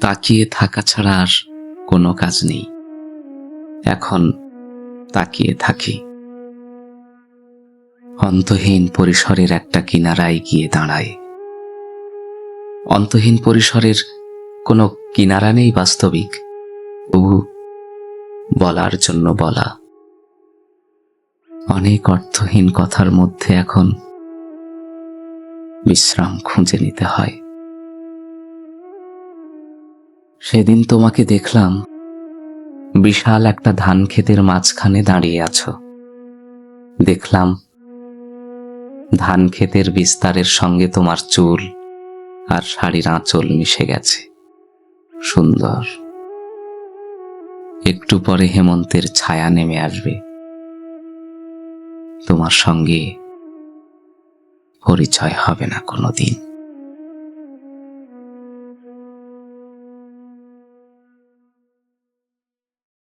তাকিয়ে থাকা ছাড়া আর কোনো কাজ নেই। এখন তাকিয়ে থাকি। অন্তহীন পরিসরের একটা কিনারায় গিয়ে দাঁড়ায় অন্তহীন পরিসরের কোনো কিনারা নেই বাস্তবিক। তবু বলার জন্য বলা। অনেক অর্থহীন কথার মধ্যে এখন বিশ্রাম খুঁজে নিতে হয়। সেদিন তোমাকে দেখলাম। বিশাল একটা ধান ক্ষেতের মাঝখানে দাঁড়িয়ে আছো। দেখলাম, ধান ক্ষেতের বিস্তারের সঙ্গে তোমার চুল আর শাড়ির আঁচল মিশে গেছে। সুন্দর। একটু পরে হেমন্তের ছায়া নেমে আসবে। তোমার সঙ্গে পরিচয় হবে না কোনোদিন।